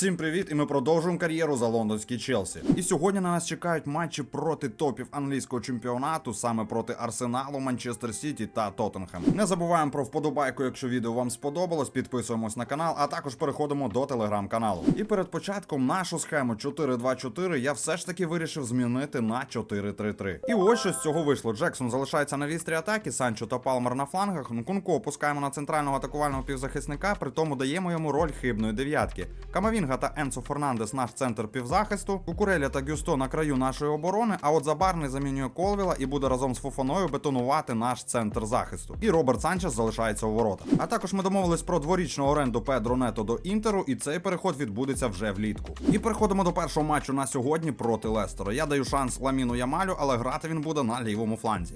Всім привіт! І ми продовжуємо кар'єру за лондонський Челсі. І сьогодні на нас чекають матчі проти топів англійського чемпіонату, саме проти Арсеналу, Манчестер Сіті та Тоттенхем. Не забуваємо про вподобайку, якщо відео вам сподобалось. Підписуємось на канал, а також переходимо до телеграм-каналу. І перед початком нашу схему 4-2-4 я все ж таки вирішив змінити на 4-3-3. І ось що з цього вийшло. Джексон залишається на вістрі атаки, Санчо та Палмер на флангах. Нкунку опускаємо на центрального атакувального півзахисника, при тому даємо йому роль хибної дев'ятки. Камавінга та Енсо Фернандес наш центр півзахисту. Кукуреля та Гюсто на краю нашої оборони. А от Забарний замінює Колвіла і буде разом з Фофаною бетонувати наш центр захисту. І Роберт Санчес залишається у воротах. А також ми домовились про дворічну оренду Педро Нето до Інтеру, і цей переход відбудеться вже влітку. І переходимо до першого матчу на сьогодні проти Лестера. Я даю шанс Ламіну Ямалю, але грати він буде на лівому фланзі.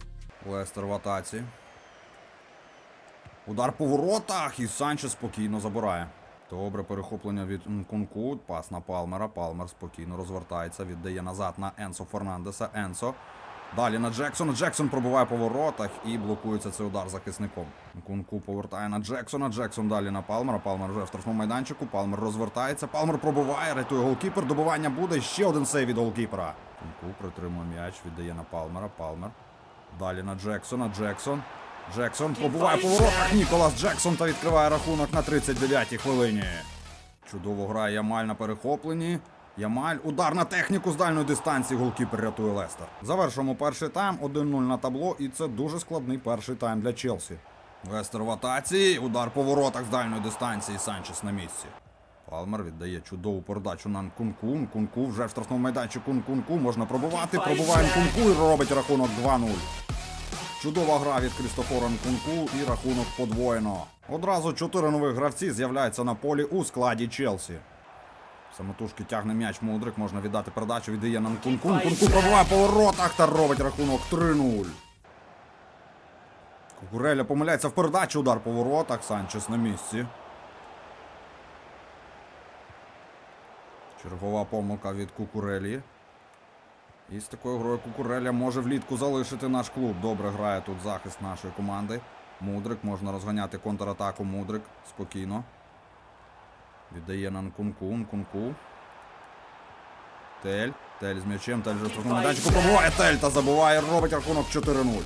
Лестер в атаці. Удар по воротах, і Санчес спокійно забирає. Добре, перехоплення від Нкунку. Пас на Палмера. Палмер спокійно розвертається, віддає назад на Енсо Фернандеса. Енсо. Далі на Джексона. Джексон пробиває по воротах і блокується цей удар захисником. Нкунку повертає на Джексона. Джексон далі на Палмера. Палмер вже в штрафному майданчику. Палмер розвертається. Палмер пробиває, рятує голкіпер. Добивання буде. Ще один сейв від голкіпера. Нкунку притримує м'яч, віддає на Палмера. Палмер. Далі на Джексона. Джексон. Джексон пробуває по воротах. Ніколас Джексон та відкриває рахунок на 39-й хвилині. Чудово грає Ямаль на перехопленні. Ямаль, удар на техніку з дальної дистанції. Голкіпер рятує Лестер. Завершуємо перший тайм. 1-0 на табло, і це дуже складний перший тайм для Челсі. Лестер в атаці. Удар по воротах з дальної дистанції. Санчес на місці. Палмер віддає чудову передачу на Нкунку. Нкунку вже в штрафному майданчику Нкунку. Можна пробувати. Пробуває Нкунку і робить рахунок 2-0. Чудова гра від Крістофора Нкунку і рахунок подвоєно. Одразу чотири нових гравці з'являються на полі у складі Челсі. Самотужки тягне м'яч Мудрик, можна віддати передачу, віддає на Нкунку. Нкунку пробиває по воротах та робить рахунок 3-0. Кукуреля помиляється в передачі, удар по воротах. Санчес на місці. Чергова помилка від Кукурелі. І з такою грою Кукуреля може влітку залишити наш клуб. Добре грає тут захист нашої команди. Мудрик, можна розганяти контратаку Мудрик спокійно. Віддає на Нкунку. Нкунку. Тель. Тель з м'ячем. Тель штрафному майданчику пробуває Тель та забуває. Робить рахунок 4-0.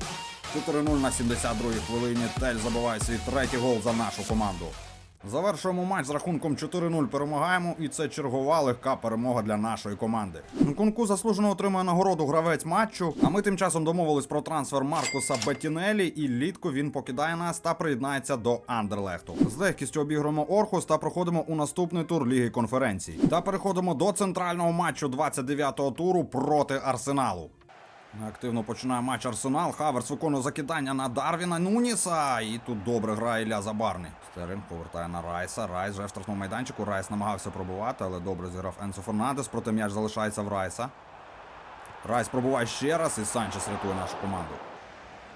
4-0 на 72-й хвилині. Тель забиває свій третій гол за нашу команду. Завершуємо матч з рахунком 4-0 перемагаємо, і це чергова легка перемога для нашої команди. Нкунку заслужено отримує нагороду гравець матчу. А ми тим часом домовились про трансфер Маркуса Беттінелі, і літку він покидає нас та приєднається до Андерлехту. З легкістю обігруємо Орхус та проходимо у наступний тур Ліги конференцій. Та переходимо до центрального матчу 29-го туру проти Арсеналу. Активно починає матч Арсенал. Хаверс виконує закидання на Дарвіна Нуніса. І тут добре грає Ілля Забарний. Стерлінг повертає на Райса. Райс вже в штрафному майданчику. Райс намагався пробувати, але добре зіграв Енсо Фернандес. Проте м'яч залишається в Райса. Райс пробуває ще раз і Санчес рятує нашу команду.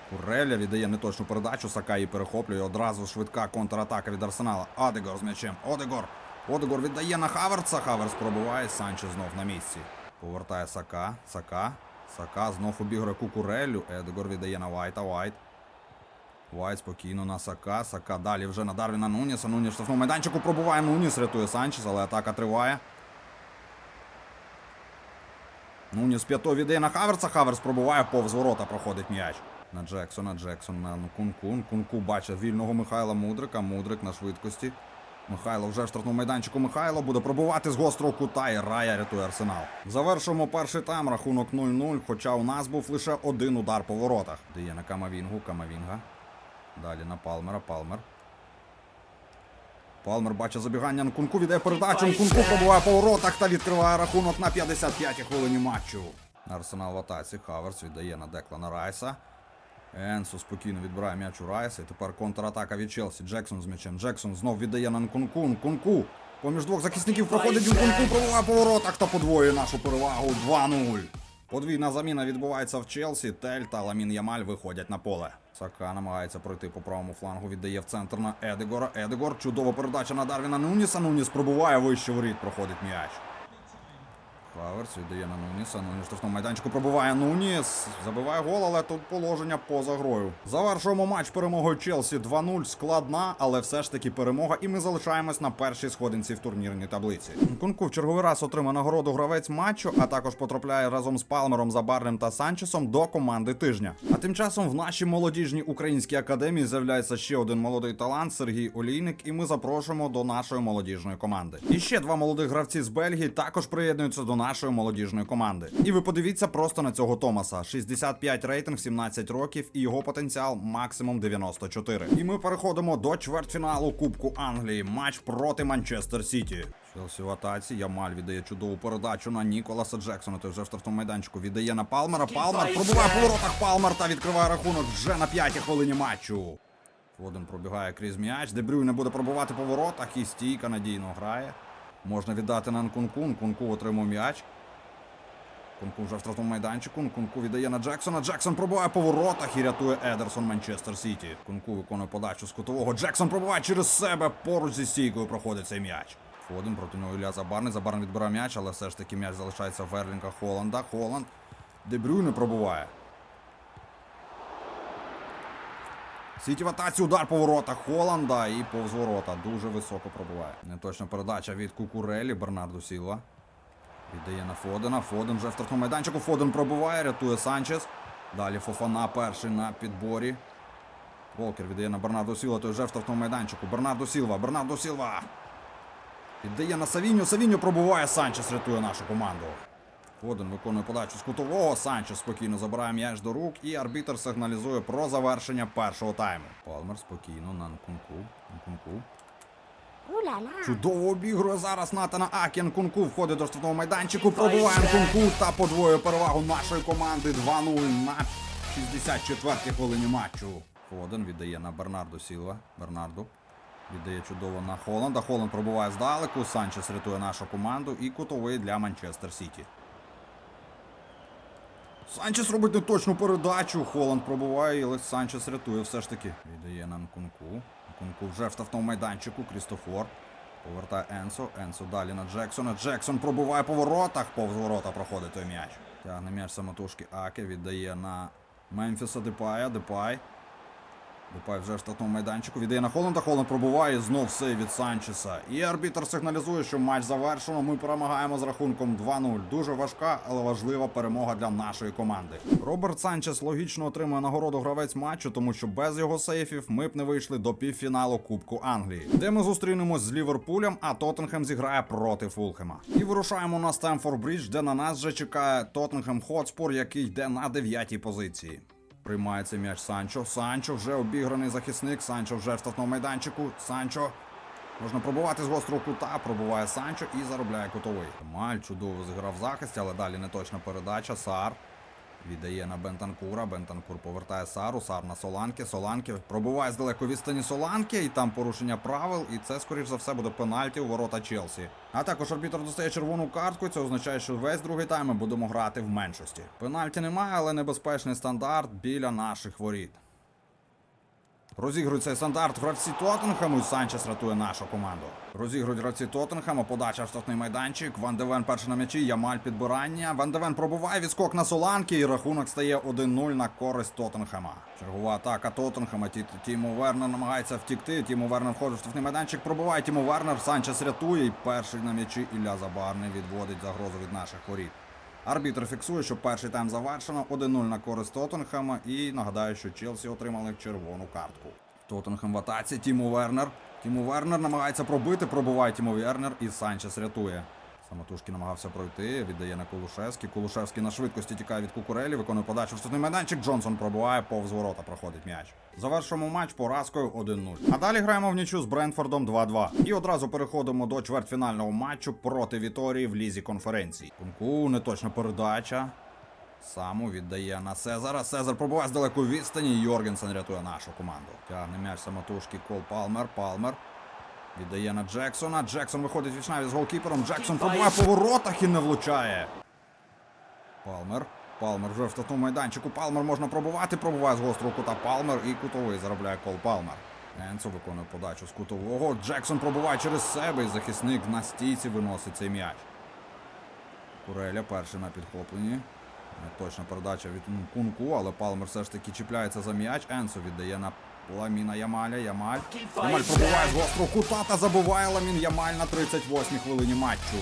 Куреля віддає неточну передачу. Сака її перехоплює. Одразу швидка контратака від Арсенала. Одегор з м'ячем. Одегор. Одегор віддає на Хаверца. Хаверс пробуває. Санчес знов на місці. Повертає Сака. Сака. Сака знов обігрує Кукурелю. Едгор віддає на Вайта. Вайт. Вайт спокійно на Сака. Сака далі вже на Дарвіна Нуніса. Нуніс в штрафному майданчику пробуває Нуніс, рятує Санчес, але атака триває. Нуніс п'ятого віддає на Хаверса. Хаверс пробуває повз ворота, проходить м'яч. На Джексона, Джексон на Кунку. Кунку бачить вільного Михайла Мудрика. Мудрик на швидкості. Михайло вже в штрафному майданчику Михайло буде пробувати з гострого кута і Рая рятує арсенал. Завершуємо перший тайм, рахунок 0-0, хоча у нас був лише один удар по воротах. Дає на Камавінгу, Камавінга. Далі на Палмера, Палмер. Палмер бачить забігання Нкунку, віддає передачу. Нкунку пробуває по воротах та відкриває рахунок на 55-й хвилині матчу. Арсенал в атаці. Хаверс віддає на Деклана Райса. Енсо спокійно відбирає м'яч у Райса. І тепер контратака від Челсі. Джексон з м'ячем. Джексон знов віддає на Нкунку. Нкунку. Поміж двох захисників проходить Нкунку, пробуває по воротах та подвоює нашу перевагу 2-0. Подвійна заміна відбувається в Челсі. Тель та Ламін Ямаль виходять на поле. Сака намагається пройти по правому флангу, віддає в центр на Едегора. Едегор, чудова передача на Дарвіна Нуніса. Нуніс пробуває вище воріт, проходить м'яч. Траверс віддає на Нуніса. Нуніс штрафному майданчику пробиває Нуніс. Забиває гол, але тут положення поза грою. Завершуємо матч перемогою Челсі 2-0. Складна, але все ж таки перемога. І ми залишаємось на першій сходинці в турнірній таблиці. Кунку в черговий раз отримає нагороду гравець матчу, а також потрапляє разом з Палмером, Забарним та Санчесом до команди тижня. А тим часом в нашій молодіжній українській академії з'являється ще один молодий талант Сергій Олійник, і ми запрошуємо до нашої молодіжної команди. І ще два молодих гравці з Бельгії також приєднуються до нашої молодіжної команди. І ви подивіться просто на цього Томаса: 65 рейтинг, 17 років, і його потенціал максимум 94. І ми переходимо до чвертьфіналу Кубку Англії. Матч проти Манчестер Сіті. Челсі в атаці. Ямаль віддає чудову передачу на Ніколаса Джексона. Той вже в штрафному майданчику віддає на Палмера. Палмер пробуває по воротах Палмер та відкриває рахунок вже на п'ятій хвилині матчу. Фоден пробігає крізь м'яч. Дебрюй не буде пробувати по воротах і стійка надійно грає. Можна віддати на Нкунку. Нкунку отримує м'яч. Кунку вже в штрафному майданчику. Кунку віддає на Джексона. Джексон пробиває по воротах і рятує Едерсон Манчестер Сіті. Кунку виконує подачу з кутового. Джексон пробиває через себе. Поруч зі стійкою проходить цей м'яч. Фоден проти нього Ілля Забарний. Забарний відбирає м'яч, але все ж таки м'яч залишається в Верлінка Холланда. Холланд. Дебрюй не пробуває. Сіті в атаці, удар по воротах Холланда і повз ворота. Дуже високо пробуває. Неточна передача від Кукурелі, Бернарду Сілва. Віддає на Фодена. Фоден вже в штрафному майданчику. Фоден пробиває, рятує Санчес. Далі Фофана перший на підборі. Волкер віддає на Бернарду Сілва, той вже в штрафному майданчику. Бернарду Сілва, Бернарду Сілва. Віддає на Савіньо. Савіньо пробуває. Санчес рятує нашу команду. Фоден виконує подачу з кутового. Санчес спокійно забирає м'яч до рук, і арбітр сигналізує про завершення першого тайму. Палмер спокійно на Нкунку. Нкунку. Чудово обігрує зараз Натана Акі. Нкунку входить до штрафного майданчику. Пробиває Нкунку та подвоює перевагу нашої команди 2-0 на 64-й хвилині матчу. Фоден віддає на Бернарду Сілва. Бернарду. Віддає чудово на Холланда. Холланд пробуває здалеку. Санчес рятує нашу команду і кутовий для Манчестер Сіті. Санчес робить неточну передачу. Холанд пробуває, але Санчес рятує все ж таки. Віддає на Нкунку. Нкунку вже в майданчику. Крістофор. Повертає Енсо. Енсо далі на Джексона. Джексон пробуває по воротах. Повз ворота проходить той м'яч. Тягне м'яч самотужки Аке. Віддає на Мемфіса Депая. Депай. Депай вже в штатному майданчику. Віддає на Холланда. Холланд пробуває. Знов сейв від Санчеса. І арбітр сигналізує, що матч завершено. Ми перемагаємо з рахунком 2-0. Дуже важка, але важлива перемога для нашої команди. Роберт Санчес логічно отримує нагороду гравець матчу, тому що без його сейфів ми б не вийшли до півфіналу Кубку Англії, де ми зустрінемось з Ліверпулем, а Тоттенхем зіграє проти Фулхема. І вирушаємо на Стемфорд Брідж, де на нас вже чекає Тоттенхем Хотспор, який йде на дев'ятій позиції. Приймається м'яч Санчо. Санчо вже обіграний захисник. Санчо вже в штатному майданчику. Санчо. Можна пробувати з гострого кута, пробуває Санчо і заробляє кутовий. Маль чудово зіграв захист, але далі неточна передача. Сар віддає на Бентанкура. Бентанкур повертає Сару. Сар на Соланки. Соланки пробуває з далеко відстані Соланки, і там порушення правил. І це, скоріш за все, буде пенальті у ворота Челсі. А також арбітр достає червону картку. Це означає, що весь другий тайм ми будемо грати в меншості. Пенальті немає, але небезпечний стандарт біля наших воріт. Розігрують цей стандарт гравці Тоттенхему, і Санчес рятує нашу команду. Розігрують гравці Тоттенхема, подача в штрафний майданчик. Ван Девен перший на м'ячі, Ямаль підбирання. Ван Девен пробуває відскок на Соланки, і рахунок стає 1-0 на користь Тоттенхема. Чергова атака Тоттенхема. Ті- Тімо Вернер намагається втікти. Тімо Вернер входить в штрафний майданчик, пробуває Тімо Вернер. Санчес рятує. І перший на м'ячі Ілля Забарний відводить загрозу від наших воріт. Арбітр фіксує, що перший тайм завершено 1-0 на користь Тоттенхема. І нагадаю, що Челсі отримали червону картку. Тоттенхем в атаці. Тіму Вернер. Тіму Вернер намагається пробити, пробуває Тіму Вернер і Санчес рятує. Самотужки намагався пройти, віддає на Кулушевський. Кулушевський на швидкості тікає від Кукурелі, виконує подачу в штатний майданчик. Джонсон пробуває, повз ворота проходить м'яч. Завершуємо матч поразкою 1-0. А далі граємо в нічю з Брентфордом 2-2. І одразу переходимо до чвертьфінального матчу проти Віторії в лізі конференцій. Кунку, неточна передача. Саму віддає на Сезара. Сезар пробуває з далекої відстані. Йоргенсен рятує нашу команду. Тягне м'яч самотужки Кол Палмер. Палмер. Віддає на Джексона. Джексон виходить вічнаві з голкіпером. Джексон пробуває по воротах і не влучає. Палмер. Палмер вже в штатному майданчику. Палмер можна пробувати. Пробуває з гострого кута Палмер і кутовий заробляє Кол Палмер. Енсо виконує подачу з кутового. Джексон пробуває через себе і захисник на стійці виносить цей м'яч. Куреля перший на підхопленні. Точна передача від Кунку, але Палмер все ж таки чіпляється за м'яч. Енсо віддає на Ламіна Ямаля. Ямаль. Ямаль пробуває з гострого кута та забуває Ламін Ямаль на 38-й хвилині матчу.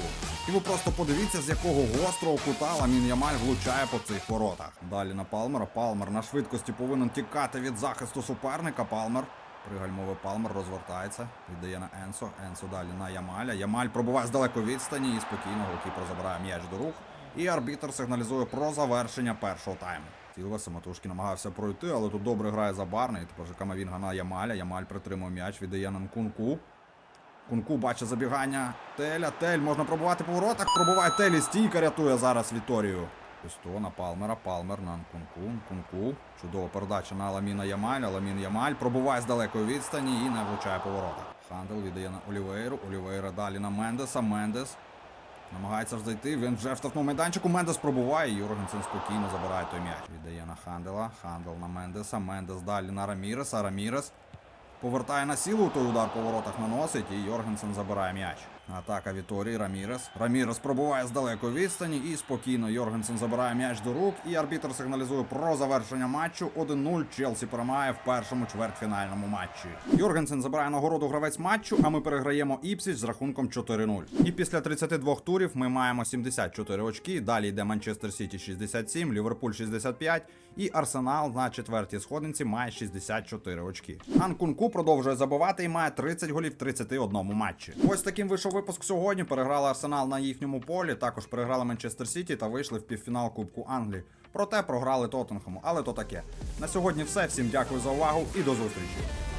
І ви просто подивіться, з якого гострого кута Ламін Ямаль влучає по цих воротах. Далі на Палмера. Палмер на швидкості повинен тікати від захисту суперника. Палмер. Пригальмовий Палмер розвертається, віддає на Енсо. Енсо далі на Ямаля. Ямаль пробуває з далеко відстані і спокійно голкіпер забирає м'яч до рук. І арбітр сигналізує про завершення першого тайму. Сілвер самотужки намагався пройти, але тут добре грає Забарний. Тепер же Камавінга на Ямаля. Ямаль притримує м'яч, віддає на Нкунку. Кунку бачить забігання Теля. Тель можна пробувати по воротах. Пробуває Тель і стійка рятує зараз Віторію. Ось то на Палмера, Палмер на Нкунку. Нкунку. Чудова передача на Ламіна Ямаля. Ламін Ямаль пробуває з далекої відстані і не влучає по воротах. Хандел віддає на Олівейру. Олівейра далі на Мендеса. Мендес. Намагається зайти, він вже в штрафному майданчику. Мендес пробуває. Юргенсен спокійно забирає той м'яч. Віддає на Хандела. Хандел на Мендеса. Мендес далі на Раміреса. Рамірес повертає на сілу, той удар по воротах наносить, і Йоргенсен забирає м'яч. Атака Віторії, Рамірес. Рамірес пробуває з далекої відстані і спокійно Йоргенсен забирає м'яч до рук. І арбітр сигналізує про завершення матчу. 1-0. Челсі перемагає в першому чвертьфінальному матчі. Йоргенсен забирає нагороду гравець матчу, а ми переграємо Іпсіч з рахунком 4-0. І після 32 турів ми маємо 74 очки. Далі йде Манчестер Сіті 67, Ліверпуль 65 і Арсенал на четвертій сходинці має 64 очки. Анкунку продовжує забивати і має 30 голів в 31 матчі. Ось таким вийшов випуск сьогодні. Переграли Арсенал на їхньому полі. Також переграли Манчестер Сіті та вийшли в півфінал Кубку Англії. Проте програли Тоттенхому, але то таке. На сьогодні все. Всім дякую за увагу і до зустрічі.